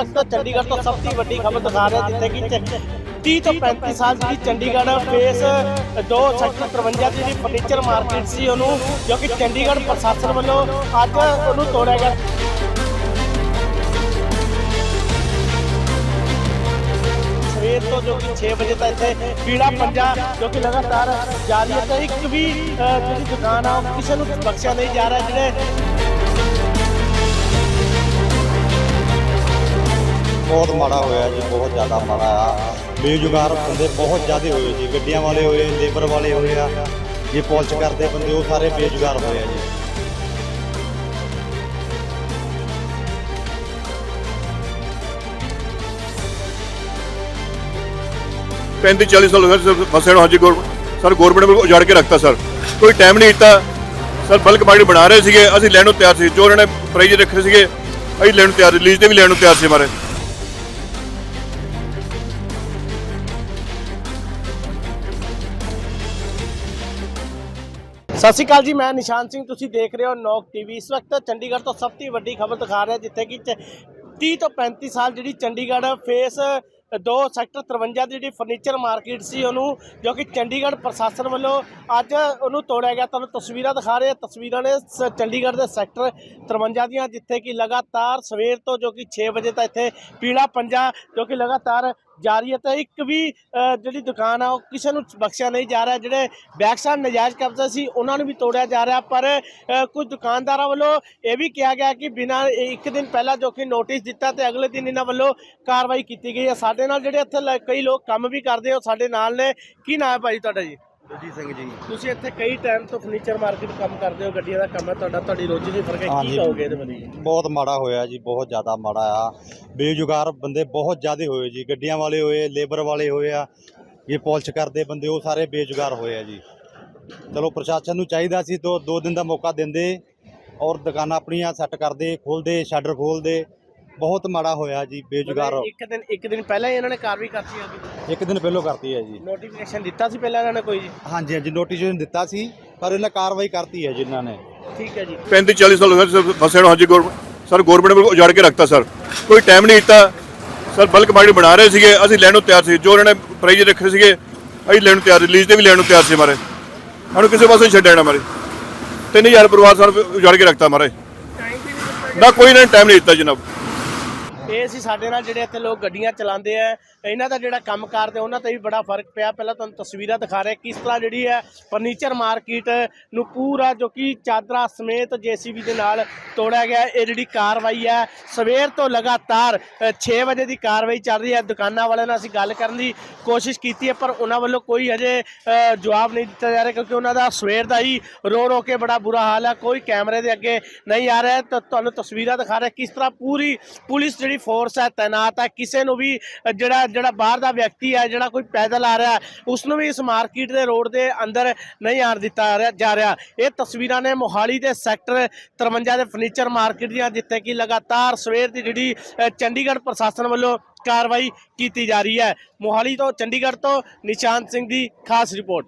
ਵਕਤ ਚੰਡੀਗੜ੍ਹ ਤੋਂ ਸਭ ਤੋਂ ਵੱਡੀ ਖਬਰ ਦਿਖਾ ਰਿਹਾ ਜਿੱਥੇ ਕਿ 30 ਤੋਂ 35 ਸਾਲ ਦੀ ਚੰਡੀਗੜ੍ਹ ਫੇਸ 2 ਸੈਕਟਰ 53 ਦੀ ਜਿਹੜੀ ਫਰਨੀਚਰ ਮਾਰਕੀਟ ਸੀ ਉਹਨੂੰ, ਜੋ ਕਿ ਚੰਡੀਗੜ੍ਹ ਪ੍ਰਸ਼ਾਸਨ ਵੱਲੋਂ ਅੱਜ ਉਹਨੂੰ ਤੋੜਿਆ ਗਿਆ। ਸਵੇਰ ਤੋਂ ਜੋ ਕਿ 6 ਵਜੇ ਤੱਕ ਇੱਥੇ ਪੀੜਾ ਪੰਜਾ ਜੋ ਕਿ ਲਗਾਤਾਰ ਜਾਰੀ ਹੈ, ਤੇ ਇੱਕ ਵੀ ਜਿਹੜੀ ਦੁਕਾਨ ਆ, ਉਹ ਕਿਸੇ ਨੂੰ ਬਖਸ਼ਿਆ ਨਹੀਂ ਜਾ ਰਿਹਾ, ਜਿਹੜੇ ਬਹੁਤ ਮਾੜਾ ਹੋਇਆ ਜੀ, ਬਹੁਤ ਜ਼ਿਆਦਾ ਮਾੜਾ ਆ। ਬੇਜੁਗਾਰ ਬੰਦੇ ਬਹੁਤ ਜ਼ਿਆਦੇ ਹੋਏ ਜੀ, ਗੱਡੀਆਂ ਵਾਲੇ ਹੋਏ, ਲੇਬਰ ਵਾਲੇ ਹੋਏ ਆ। ਜੇ ਪੋਲਿਸ਼ ਕਰਦੇ ਬੰਦੇ, ਉਹ ਸਾਰੇ ਬੇਜੁਗਾਰ ਹੋਏ ਆ ਜੀ। ਪੈਂਤੀ 40 ਸਾਲ ਹੋ ਗਏ ਫਸੇ ਨੂੰ ਹਾਂਜੀ ਸਰ ਗਵਰਨਮੈਂਟ ਨੂੰ ਉਜਾੜ ਕੇ ਰੱਖਤਾ, ਸਰ। ਕੋਈ ਟਾਈਮ ਨਹੀਂ ਦਿੱਤਾ। ਸਰ ਬਲਕ ਮਾਰਕੀਟ ਬਣਾ ਰਹੇ ਸੀਗੇ, ਅਸੀਂ ਲੈਣ ਨੂੰ ਤਿਆਰ ਸੀ। ਜੋ ਉਹਨਾਂ ਨੇ ਪ੍ਰਾਈਜ਼ ਰੱਖੇ ਸੀਗੇ, ਅਸੀਂ ਲੈਣ ਨੂੰ ਤਿਆਰ ਰਿਲੀਜ਼ ਤੇ ਵੀ ਲੈਣ ਨੂੰ ਤਿਆਰ ਸੀ ਮਾਰੇ ਸਤਿ ਸ਼੍ਰੀ ਅਕਾਲ ਜੀ, ਮੈਂ ਨਿਸ਼ਾਨ ਸਿੰਘ, ਤੁਸੀਂ ਦੇਖ ਰਹੇ ਹੋ ਨੌਕ ਟੀਵੀ ਇਸ ਵਕਤ ਚੰਡੀਗੜ੍ਹ ਤੋਂ ਸਭ ਤੋਂ ਵੱਡੀ ਖਬਰ ਦਿਖਾ ਰਿਹਾ, ਜਿੱਥੇ ਕਿ ਚ- 30 ਤੋਂ 35 ਸਾਲ ਜਿਹੜੀ ਚੰਡੀਗੜ੍ਹ ਫੇਸ ਦੋ ਸੈਕਟਰ 53 ਦੀ ਜਿਹੜੀ ਫਰਨੀਚਰ ਮਾਰਕੀਟ ਸੀ, ਉਹਨੂੰ ਜੋ ਕਿ ਚੰਡੀਗੜ੍ਹ ਪ੍ਰਸ਼ਾਸਨ ਵੱਲੋਂ ਅੱਜ ਉਹਨੂੰ ਤੋੜਿਆ ਗਿਆ ਤੁਹਾਨੂੰ ਤਸਵੀਰਾਂ ਦਿਖਾ ਰਹੇ ਹਾਂ। ਤਸਵੀਰਾਂ ਨੇ ਸ- ਚੰਡੀਗੜ੍ਹ ਦੇ ਸੈਕਟਰ 53 ਦੀਆਂ, ਜਿੱਥੇ ਕਿ ਲਗਾਤਾਰ ਸਵੇਰ ਤੋਂ ਜੋ ਕਿ 6 ਵਜੇ ਤੱਕ ਇੱਥੇ ਪੀਲਾ ਪੰਜਾ ਜੋ ਕਿ ਲਗਾਤਾਰ ਜਾ ਰਹੀ ਹੈ ਤਾਂ ਇੱਕ ਵੀ ਜਿਹੜੀ ਦੁਕਾਨ ਆ, ਉਹ ਕਿਸੇ ਨੂੰ ਬਖਸ਼ਿਆ ਨਹੀਂ ਜਾ ਰਿਹਾ। ਜਿਹੜੇ ਬੈਕ ਸਾਈਡ ਨਜਾਇਜ਼ ਕਬਜ਼ਾ ਸੀ, ਉਹਨਾਂ ਨੂੰ ਵੀ ਤੋੜਿਆ ਜਾ ਰਿਹਾ। ਪਰ ਕੁਝ ਦੁਕਾਨਦਾਰਾਂ ਵੱਲੋਂ ਇਹ ਵੀ ਕਿਹਾ ਗਿਆ ਕਿ ਬਿਨਾਂ ਇੱਕ ਦਿਨ ਪਹਿਲਾਂ ਜੋ ਕਿ ਨੋਟਿਸ ਦਿੱਤਾ ਤੇ ਅਗਲੇ ਦਿਨ ਇਹਨਾਂ ਵੱਲੋਂ ਕਾਰਵਾਈ ਕੀਤੀ ਗਈ ਹੈ। ਸਾਡੇ ਨਾਲ ਜਿਹੜੇ ਇੱਥੇ ਲ- ਕਈ ਲੋਕ ਕੰਮ ਵੀ ਕਰਦੇ ਹੋ ਸਾਡੇ ਨਾਲ ਨੇ। ਕੀ ਨਾਮ ਹੈ ਭਾਈ ਤੁਹਾਡਾ ਜੀ? ਜੀ ਸਿੰਘ ਜੀ। ਤੁਸੀਂ ਇੱਥੇ ਕਈ ਟਾਈਮ ਤੋਂ ਫਰਨੀਚਰ ਮਾਰਕੀਟ ਕੰਮ ਕਰਦੇ ਹੋ ਗੱਡੀਆਂ ਦਾ ਕੰਮ ਹੈ ਤੁਹਾਡਾ ਤੁਹਾਡੀ ਰੋਜੀ ਦੀ ਫ਼ਰਕ ਹੈ ਕੀ ਹਾਂਜੀ। ਕਹੋਗੇ ਇਹਦੇ ਬਾਰੇ? ਬਹੁਤ ਮਾੜਾ ਹੋਇਆ ਜੀ ਬਹੁਤ ਜ਼ਿਆਦਾ ਮਾੜਾ ਆ। ਬੇਜੁਗਾਰ ਬੰਦੇ ਬਹੁਤ ਜ਼ਿਆਦਾ ਹੋਏ ਜੀ ਗੱਡੀਆਂ ਵਾਲੇ ਹੋਏ ਲੇਬਰ ਵਾਲੇ ਹੋਏ ਆ ਇਹ ਪੋਲਿਸ਼ ਕਰਦੇ ਬੰਦੇ ਉਹ ਸਾਰੇ ਬੇਜੁਗਾਰ ਹੋਏ ਆ ਜੀ। ਚਲੋ ਪ੍ਰਸ਼ਾਸਨ ਨੂੰ ਚਾਹੀਦਾ ਸੀ ਦੋ ਦੋ ਦਿਨ ਦਾ ਮੌਕਾ ਦਿੰਦੇ ਔਰ ਦੁਕਾਨਾਂ ਆਪਣੀਆਂ ਸੈੱਟ ਕਰਦੇ ਖੋਲਦੇ ਸ਼ਟਰ ਖੋਲਦੇ ਬਹੁਤ ਮਾੜਾ ਹੋਇਆ ਜੀ ਬੇਜੁਗਾਰ ਇੱਕ ਦਿਨ ਇੱਕ ਦਿਨ ਪਹਿਲਾਂ ਹੀ ਇਹਨਾਂ ਨੇ ਕਾਰਵਾਈ ਕਰਤੀ ਹੋਗੀ ਇੱਕ ਦਿਨ ਪਹਿਲਾਂ ਕਰਤੀ ਹੈ ਜੀ। ਨੋਟੀਫਿਕੇਸ਼ਨ ਦਿੱਤਾ ਸੀ ਪਹਿਲਾਂ ਇਹਨਾਂ ਨੇ ਕੋਈ ਜੀ? ਹਾਂਜੀ ਹਾਂਜੀ ਨੋਟੀਫਿਕੇਸ਼ਨ ਦਿੱਤਾ ਸੀ ਪਰ ਇਹਨਾਂ ਕਾਰਵਾਈ ਕਰਤੀ ਹੈ ਜਿਨ੍ਹਾਂ ਨੇ। ਠੀਕ ਹੈ ਜੀ। 35 40 ਸਾਲ ਹੋ ਗਏ ਸਰ ਫੰਸੇ ਨੂੰ ਹਾਂਜੀ ਗੌਰਮੈਂਟ ਸਰ ਗੌਰਮੈਂਟ ਨੇ ਉਜਾੜ ਕੇ ਰੱਖਤਾ ਸਰ। ਕੋਈ ਟਾਈਮ ਨਹੀਂ ਦਿੱਤਾ। ਸਰ ਬਲਕ ਮਾਰਕੀਟ ਬਣਾ ਰਹੇ ਸੀਗੇ ਅਸੀਂ ਲੈਣ ਨੂੰ ਤਿਆਰ ਸੀ। ਜੋ ਉਹਨਾਂ ਨੇ ਪ੍ਰਾਈਜ਼ ਰੱਖੇ ਸੀਗੇ ਅਸੀਂ ਲੈਣ ਨੂੰ ਤਿਆਰ ਰਿਲੀਜ਼ ਤੇ ਵੀ ਲੈਣ ਨੂੰ ਤਿਆਰ ਸੀ ਮਾਰੇ। ਸਾਨੂੰ ਕਿਸੇ ਪਾਸੇ ਛੱਡਿਆ ਨਾ ਮਾਰੇ। 3000 ਪਰਿਵਾਰ ਸਾਨੂੰ ਉਜਾੜ ਕੇ ਰੱਖਤਾ ਮਾਰੇ। ਨਾ ਕੋਈ ਇਹਨਾਂ ਨੇ ਟਾਈਮ ਨਹੀਂ ਦਿੱਤਾ ਜਨਾਬ ਇਹ ਸੀ ਸਾਡੇ ਨਾਲ ਜਿਹੜੇ ਇੱਥੇ ਲੋਕ ਗੱਡੀਆਂ ਚਲਾਉਂਦੇ ਆ, ਇਹਨਾਂ ਦਾ ਜਿਹੜਾ ਕੰਮ ਤੇ ਉਹਨਾਂ ਤੇ ਵੀ ਬੜਾ ਫ਼ਰਕ ਪਿਆ। ਪਹਿਲਾਂ ਤੁਹਾਨੂੰ ਤਸਵੀਰਾਂ ਦਿਖਾ ਰਹੇ, ਕਿਸ ਤਰ੍ਹਾਂ ਜਿਹੜੀ ਹੈ ਫਰਨੀਚਰ ਮਾਰਕੀਟ ਨੂੰ ਪੂਰਾ ਜੋ ਕਿ ਚਾਦਰਾ ਸਮੇਤ ਜੀਸੀਬੀ ਦੇ ਨਾਲ ਤੋੜਿਆ ਗਿਆ। ਇਹ ਜਿਹੜੀ ਕਾਰਵਾਈ ਹੈ, ਸਵੇਰ ਤੋਂ ਲਗਾਤਾਰ 6 ਵਜੇ ਦੀ ਕਾਰਵਾਈ ਚੱਲ ਰਹੀ ਹੈ। ਦੁਕਾਨਾਂ ਵਾਲਿਆਂ ਨਾਲ ਅਸੀਂ ਗੱਲ ਕਰਨ ਦੀ ਕੋਸ਼ਿਸ਼ ਕੀਤੀ ਹੈ, ਪਰ ਉਹਨਾਂ ਵੱਲੋਂ ਕੋਈ ਅਜੇ ਜਵਾਬ ਨਹੀਂ ਦਿੱਤਾ ਜਾ ਰਿਹਾ ਕਿਉਂਕਿ ਉਹਨਾਂ ਦਾ ਸਵੇਰ ਦਾ ਹੀ ਰੋ ਰੋ ਕੇ ਬੜਾ ਬੁਰਾ ਹਾਲ ਹੈ। ਕੋਈ ਕੈਮਰੇ ਦੇ ਅੱਗੇ ਨਹੀਂ ਆ ਰਿਹਾ ਤਾਂ ਤੁਹਾਨੂੰ ਤਸਵੀਰਾਂ ਦਿਖਾ ਰਿਹਾ, ਕਿਸ ਤਰ੍ਹਾਂ ਪੂਰੀ ਪੁਲਿਸ ਜਿਹੜੀ ਫੋਰਸ ਹੈ, ਤਾਇਨਾਤ ਹੈ, ਕਿਸੇ ਨੂੰ ਵੀ ਜਿਹੜਾ ਜਿਹੜਾ ਬਾਹਰ ਦਾ ਵਿਅਕਤੀ ਹੈ, ਜਿਹੜਾ ਕੋਈ ਪੈਦਲ ਆ ਰਿਹਾ ਉਸ ਨੂੰ ਵੀ ਇਸ ਮਾਰਕੀਟ ਦੇ ਰੋਡ ਦੇ ਅੰਦਰ ਨਹੀਂ ਆਣ ਦਿੱਤਾ ਜਾ ਰਿਹਾ- ਇਹ ਤਸਵੀਰਾਂ ਨੇ ਮੋਹਾਲੀ ਦੇ ਸੈਕਟਰ 53 ਦੇ ਫਰਨੀਚਰ ਮਾਰਕੀਟ ਦੀਆਂ, ਜਿੱਥੇ ਕਿ ਲਗਾਤਾਰ ਸਵੇਰ ਦੀ ਜਿਹੜੀ ਚੰਡੀਗੜ੍ਹ ਪ੍ਰਸ਼ਾਸਨ ਵੱਲੋਂ ਕਾਰਵਾਈ ਕੀਤੀ ਜਾ ਰਹੀ ਹੈ। ਮੋਹਾਲੀ ਤੋਂ ਚੰਡੀਗੜ੍ਹ ਤੋਂ ਨਿਸ਼ਾਨ ਸਿੰਘ ਦੀ ਖਾਸ ਰਿਪੋਰਟ।